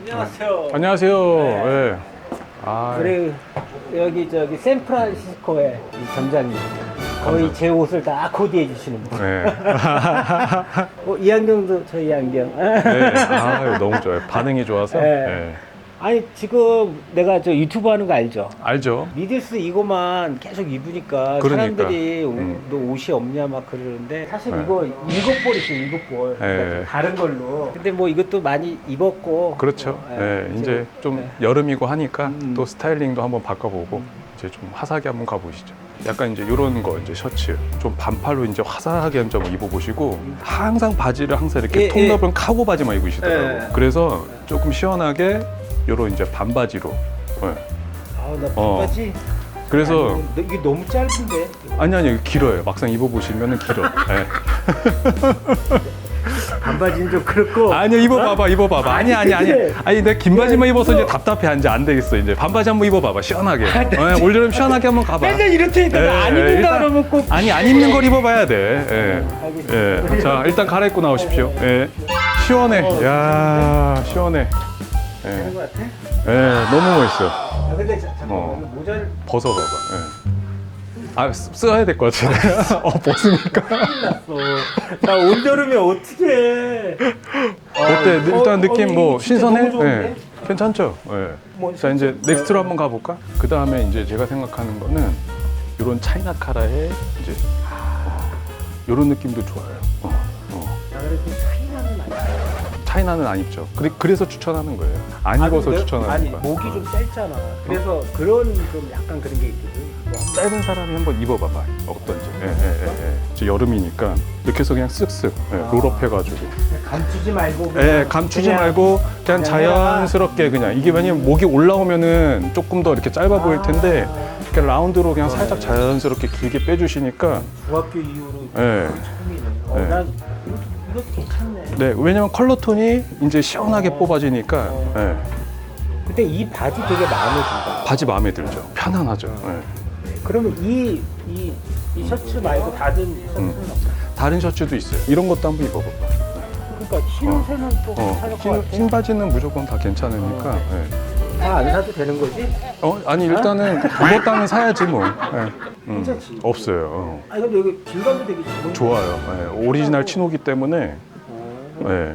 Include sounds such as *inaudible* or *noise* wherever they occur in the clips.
안녕하세요. 안녕하세요. 예. 아, 우리 여기 저기 샌프란시스코의 이 점장님 거의 제 옷을 다 코디해 주시는 분. 네. *laughs* 어, 이 안경도 저희 안경. 네. 아, 너무 좋아요. 반응이 좋아서. 네. 네. 아니 지금 내가 저 유튜브 하는 거 알죠? 알죠? 미들스 이거만 계속 입으니까 그러니까. 사람들이 오- 음. 너 옷이 없냐 막 그러는데 사실 네. 이거 일곱 벌 있어 일곱 벌 그러니까 네. 다른 걸로 근데 뭐 이것도 많이 입었고 그렇죠. 어, 네. 이제 좀 네. 여름이고 하니까 음. 또 스타일링도 한번 바꿔보고 이제 좀 화사하게 한번 가보시죠. 약간 이제 이런 거 이제 셔츠 좀 반팔로 이제 화사하게 한점 입어보시고 항상 바지를 항상 이렇게 예, 통 예. 넓은 카고 바지만 입으시더라고 요. 예. 그래서 조금 시원하게 요런 이제 반바지로. 네. 아나 어. 반바지 그래서 아니, 너- 이게 너무 짧은데 아니 아니 길어요. 막상 입어보시면은 길어. 네. *laughs* 반바지는 좀 그렇고 아니야 입어봐봐 입어봐봐 아니 아니 아니 근데- 아니 내긴 바지만 입어서 이제 이거- 답답해 이제 안 되겠어 이제 반바지 한번 입어봐봐 시원하게 어, 올여름 시원하게 한번 가봐 맨날 이렇다니까 예, 안 예, 입는다 일단- 그러면 꼭 아니 안 입는 걸 입어봐야 돼. 예. 예. 자 일단 갈아입고 나오십시오 예. 시원해 야 시원해 되는 예. 것 같아? 예, 너무 멋있어 아 근데 자, 잠깐만 어. 모자를 벗어봐봐 예. 아 쓰- 써야 될 것 같아 *laughs* 어 벗으니까 났어 나 올여름에 어떻게 어때 일단 느낌 뭐 신선해 너무 좋은데? 예. 괜찮죠 예. 뭐 자 이제 넥스트로 한번 가볼까? 그 다음에 이제 제가 생각하는 거는 이런 차이나 카라의 이제 이런 느낌도 좋아요. 어, 어. 차이나는 안 입죠. 그래, 그래서 추천하는 거예요. 안 입어서 추천하는 아니 거야. 목이 좀 짧잖아 그래서 그런 좀 약간 그런 게 있거든 뭐 짧은 사람이 한번 입어봐봐. 어떤지. 예, 예, 예, 예. 이제 여름이니까 이렇게 해서 그냥 쓱쓱 예, 아. 롤업 해가지고. 감추지 말고 예, 그냥 감추지 그냥 말고 그냥 그냥 자연스럽게 그냥 이게 왜냐면 목이 올라오면은 조금 더 이렇게 짧아 보일 텐데 아, 이렇게 라운드로 그냥 네. 살짝 자연스럽게 길게 빼주시니까 중학교 이후로 예. 처음이네 어, 네. 난 이거, 이것도 괜찮네 네, 왜냐면 컬러 톤이 이제 시원하게 어. 뽑아지니까 어. 예, 근데 이 바지 되게 마음에 든다 바지 마음에 들죠. 편안하죠. 예. 그러면 이, 이, 이 셔츠 말고 다른 셔츠는 음. 없어 다른 셔츠도 있어요. 이런 것도 한번 입어봐봐. 그러니까 흰 어. 새는 또 어, 괜찮을 것 흰, 같아 흰 바지는 무조건 다 괜찮으니까. 어. 예. 다안 사도 되는 거지? 어, 아니 일단은 입었다면 사야지 뭐. 예. 음, 괜찮지. 없어요. 어. 아니 근데 여기 질감도 되게 좋은 좋아요. 예. 오리지널 치노기 때문에. 예.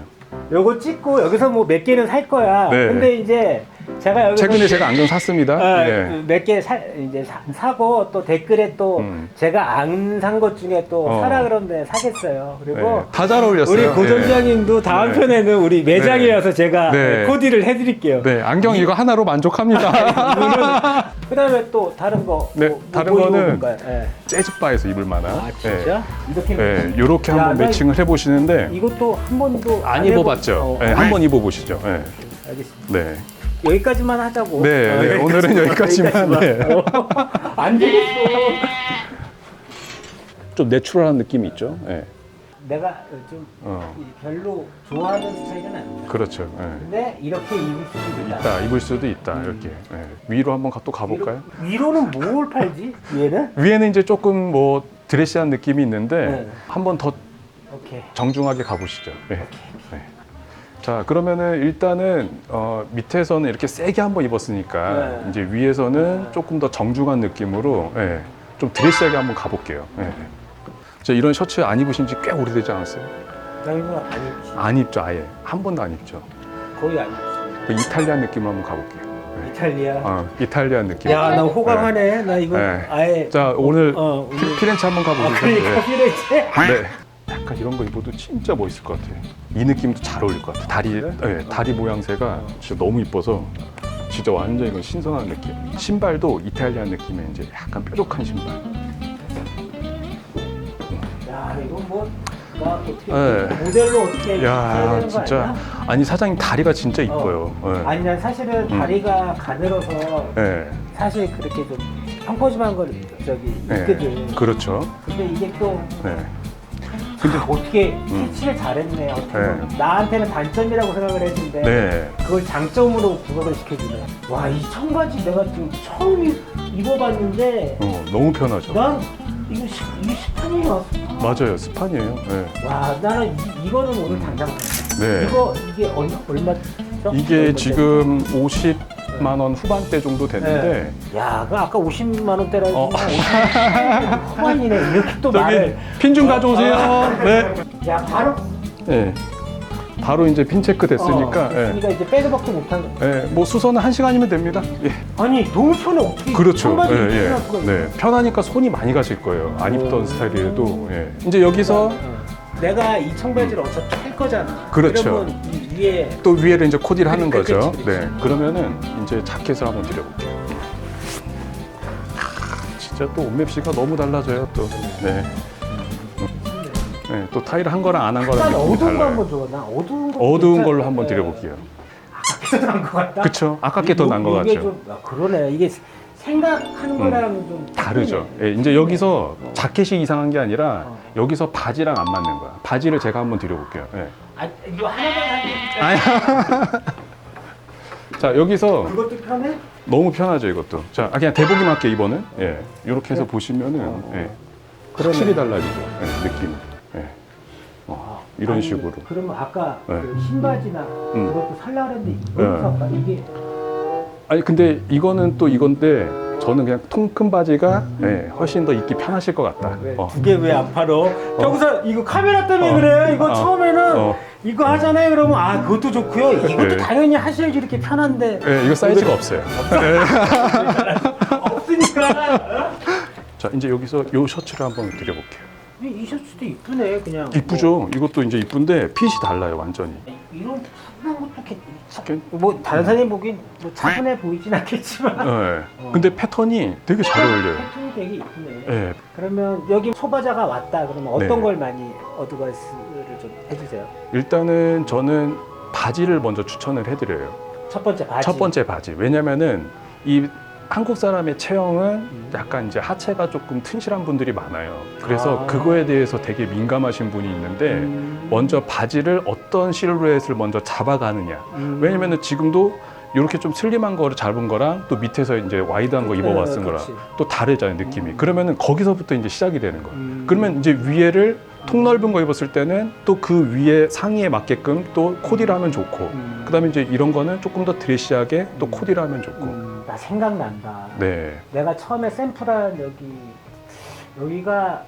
요거 찍고 여기서 뭐 몇 개는 살 거야. 네. 근데 이제 제가 여기서 최근에 제가 안경 샀습니다. 어, 예. 몇개 이제 사, 사고 또 댓글에 또 음. 제가 안 산 것 중에 또 어. 사라 그런데 사겠어요. 그리고 예. 다잘 어울렸어요. 우리 예. 고점장님도 다음 네. 편에는 우리 매장에 네. 와서 제가 네. 코디를 해드릴게요. 네, 안경 이거 하나로 만족합니다. *laughs* 그다음에 또 다른 거. 네, 뭐, 다른 뭐 거는 입어볼까요? 예. 재즈바에서 입을 만한. 아 진짜? 이렇게 예, 예, 요렇게 야, 한번 나 매칭을 해보시는데 이것도 한 번도 안 해보- 입어봤죠? 어, 네, 한번 입어보시죠. 네. 알겠습니다. 네. 여기까지만 하자고. 네, 어, 네, 오늘은 여기까지만, 네. 어, 안 되겠어. 좀 내추럴한 느낌이 있죠. 네. 내가 좀 어, 별로 좋아하는 스타일은 아니야. 그렇죠. 네. 근데 이렇게 입을 수도 있다. 있다, 입을 수도 있다. 이렇게 네. 위로 한번 가- 또 가볼까요? 위로, 는뭘 팔지? 위에는? 위에는 이제 조금 뭐 드레시한 느낌이 있는데 네. 한번 더 오케이. 정중하게 가보시죠. 네. 네. 자, 그러면은 일단은 어, 밑에서는 이렇게 세게 한번 입었으니까 네. 이제 위에서는 조금 더 정중한 느낌으로 예, 좀 드레시하게 한번 가볼게요. 예. 저 이런 셔츠 안 입으신 지 꽤 오래되지 않았어요? 나 이거 안 입지. 안 입죠, 아예. 한 번도 안 입죠. 거의 안 입지. 그 이탈리안 느낌으로 한번 가볼게요. 네. 이탈리아. 어, 이탈리안 느낌. 야, 나 호강하네. 나 이거 네. 아예. 자, 오늘 어, 피, 오늘- 피렌체 한번 아, 가보시죠. 그러니까 피레체. 네. 네. 약간 이런 거 입어도 진짜 멋있을 것 같아요. 이 느낌도 잘 어울릴 것 같아요. 다리, 네, 다리 모양새가 진짜 너무 이뻐서 진짜 완전 이건 신선한 느낌. 신발도 이탈리안 느낌의 이제 약간 뾰족한 신발. 야, 이거 뭐. 나 어떻게 네. 모델로 어떻게 야, 되는 거 진짜 아니야? 아니 사장님 다리가 진짜 이뻐요. 네. 아니 난 사실은 다리가 가늘어서 네. 사실 그렇게 좀 펑퍼짐한 걸 저기 네. 있거든. 그렇죠. 근데 이게 또 네. 근데 어떻게 음. 캐치를 잘했네. 어떻게 네. 보면. 나한테는 단점이라고 생각을 했는데 네. 그걸 장점으로 부각을 시켜주네. 와 이 청바지 내가 지금 처음 입- 입어봤는데 어, 너무 편하죠. 난 이거 시, 이게 시판이야. 맞아요. 스판이에요. 네. 와 나는 이, 이거는 오늘 당장 사. 네. 이거 이게 얼마 얼마 그렇죠? 이게 지금 50 만 원 후반대 정도 됐는데 야, 그 아까 50만 원대라 어. 50만 후반이네. 이렇게 또 저기 말을. 핀 좀 가져오세요. 네. 야, 바로 예. 바로 이제 핀 체크 됐으니까. 어, 예. 됐으니까 이제 빼도박도 못한 거. 예, 뭐 수선은 한 시간이면 됩니다. 예. 아니 너무 편해 어떻게 그렇죠. 청바지 예, 예. 해할 수가 있어. 네. 편하니까 손이 많이 가실 거예요. 안 입던 오. 스타일이라도. 예. 이제 여기서 어. 내가 이 청바지를 어차피 할 거잖아. 그렇죠. 그러면 이 위에 또 위에를 이제 코디를 하는 그러니까 거죠. 그치, 그치. 네. 그러면은 이제 자켓을 한번 드려볼게요. 아, 진짜 또 옷맵 씨가 너무 달라져요. 또. 네. 네. 또 타일 한 거랑 안 한 거랑 약간 느낌이 어두운 거 달라요. 한번 줘. 나 어두운 거. 어두운 걸로 한번 네. 드려볼게요. 아깝게 난것 같다. 그쵸? 아깝게 더 난 것 이게 같죠. 좀, 아, 그러네. 이게 생각하는 거랑 좀 다르죠. 예, 이제 여기서 자켓이 이상한 게 아니라 어. 여기서 바지랑 안 맞는 거야. 바지를 제가 한번 드려볼게요. 예. 아, 이거 하나만 하는 아니. *laughs* 자 여기서 그것도 편해? 너무 편하죠 이것도. 자 아, 그냥 대복이 맞게 이번은 예 이렇게 해서 그래? 보시면은 어. 예. 확실히 달라지죠 예, 느낌. 예. 어, 이런 아니, 식으로. 그러면 아까 네. 그 신바지나 음. 그것도 살라 그랬는데 네. 이거 살까? 이게 아니 근데 이거는 또 이건데 저는 그냥 통 큰 바지가 예, 훨씬 더 입기 편하실 것 같다. 왜, 어. 그게 왜안 팔어? 평소 이거 카메라 때문에 어. 그래. 이거 어. 처음에는 어. 이거 하잖아요. 그러면 아 그것도 좋고요. 이것도 네. 당연히 하셔야지 이렇게 편한데 예, 이거 사이즈가 없어요. 예. *laughs* 없으니까. *laughs* 자 이제 여기서 요 셔츠를 한번 드려볼게요. 이, 이 셔츠도 이쁘네 그냥. 이쁘죠? 이것도 이제 이쁜데 핏이 달라요 완전히. 뭐 다른 사람이 보긴 뭐 차분해 보이진 않겠지만 예. 근데 패턴이 되게 잘 어울려요. 패턴이 되게 이쁘네. 예. 그러면 여기 소바자가 왔다 그러면 어떤 네. 걸 많이 어드바이스를 좀 해주세요. 일단은 저는 바지를 먼저 추천을 해드려요. 첫 번째 바지. 첫 번째 바지. 왜냐면은 이 한국 사람의 체형은 음. 약간 이제 하체가 조금 튼실한 분들이 많아요. 그래서 아. 그거에 대해서 되게 민감하신 분이 있는데 음. 먼저 바지를 어떤 실루엣을 먼저 잡아가느냐. 음. 왜냐면은 지금도 이렇게 좀 슬림한 거를 잡은 거랑 또 밑에서 이제 와이드한 거 입어봤은 네, 거랑 그치. 또 다르잖아요 느낌이. 음. 그러면은 거기서부터 이제 시작이 되는 거예요. 음. 그러면 이제 위에를 통 넓은 거 입었을 때는 또 그 위에 상의에 맞게끔 또 코디를 하면 좋고 음. 그다음에 이제 이런 거는 조금 더 드레시하게 또 음. 코디를 하면 좋고 음, 나 생각난다. 네 내가 처음에 샘플한 여기 여기가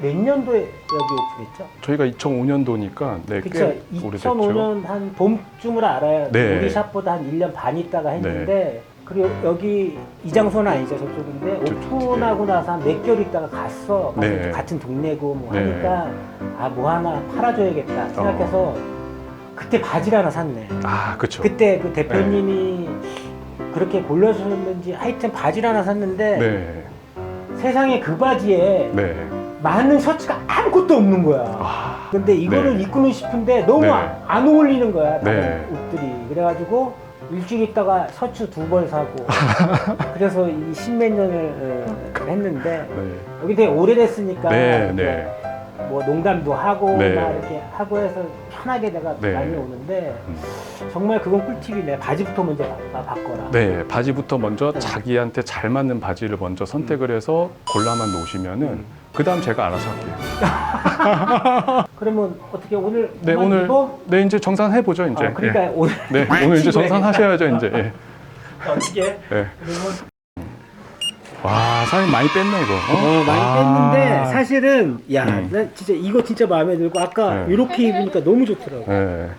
몇 년도에 여기 오픈했죠? 저희가 2005년도니까 네, 그쵸. 꽤 오래됐죠 2005년 한 봄쯤으로 알아요. 네. 우리 샵보다 한 1년 반 있다가 했는데 그리고 여기 이 장소는 아니죠 저쪽인데 저쪽, 오픈하고 나서 한 몇 개월 있다가 갔어. 네. 같은 동네고 뭐 네. 하니까 아 뭐 하나 팔아줘야겠다 생각해서 그때 바지를 하나 샀네. 아 그렇죠 그때 그 대표님이 그렇게 골라주셨는지 하여튼 바지를 하나 샀는데 네 세상에 그 바지에 네. 많은 셔츠가 아무것도 없는 거야. 아, 근데 이거를 네. 입고는 싶은데 너무 네. 아- 안 어울리는 거야 다른 네. 옷들이 그래가지고 일주일 있다가 셔츠 두벌 사고 *laughs* 그래서 이 십몇 년을 어, 했는데 네. 여기 되게 오래됐으니까 네, 이제 네. 뭐 농담도 하고 네. 막 이렇게 하고 해서 편하게 내가 네. 많이 오는데 음. 정말 그건 꿀팁이네 바지부터 먼저 바, 바꿔라 네, 바지부터 먼저 네. 자기한테 잘 맞는 바지를 먼저 선택을 해서 골라만 놓으시면은 음. 그 다음 제가 알아서 할게요. *laughs* 그러면 어떻게 오늘 네, 오늘 입어? 네 이제 정산 해 보죠 이제. 어, 그러니까 오늘 예. 네, 오늘 이제 정산 하셔야죠 이제. 예. *laughs* 어떻게 예. 그러면 와, 살이 많이 뺐네 이거. 어, 많이 아. 뺐는데 사실은 야, 음. 난 진짜 이거 진짜 마음에 들고 아까 네. 이렇게 입으니까 너무 좋더라고. 예.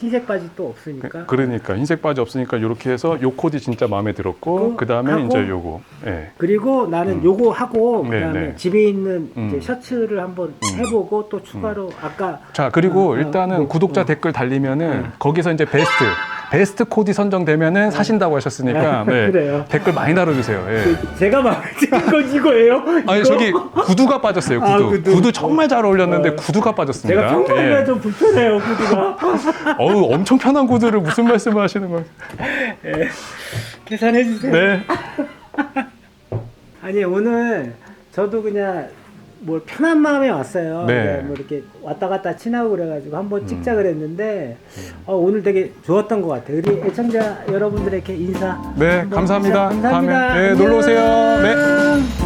흰색 바지 또 없으니까. 그, 러니까 흰색 바지 없으니까 이렇게 해서 요 코디 진짜 마음에 들었고 그 다음에 하고 이제 요거. 예. 그리고 나는 음. 요거 하고 네, 그다음에 네. 집에 있는 음. 이제 셔츠를 한번 음. 해보고 또 추가로 아까 자 그리고 어, 어, 일단은 뭐, 구독자 어. 댓글 달리면은 음. 거기서 이제 베스트 베스트 코디 선정되면은 사신다고 하셨으니까 네. 어. 그래요. 댓글 많이 달아주세요. 예. 그 제가 마음에 드는 건 이거예요. 아니 이거? 저기 구두가 빠졌어요. 구두. 아, 구두. 구두. 정말 잘 어울렸는데 어. 구두가 빠졌습니다. 제가 평소에 예. 좀 불편해요 구두가. *laughs* 어우 엄청 편한 구두를 무슨 말씀을 하시는 거예요? 예. 계산해 주세요. 네. *laughs* 아니 오늘 저도 그냥 뭐 편한 마음에 왔어요. 네. 그냥 뭐 이렇게 왔다 갔다 친하고 그래가지고 한번 찍자 음. 그랬는데 어, 오늘 되게 좋았던 것 같아요. 우리 애청자 여러분들에게 인사. 네, 한번 감사합니다. 인사 감사합니다. 다음에 네, 놀러 오세요. 네.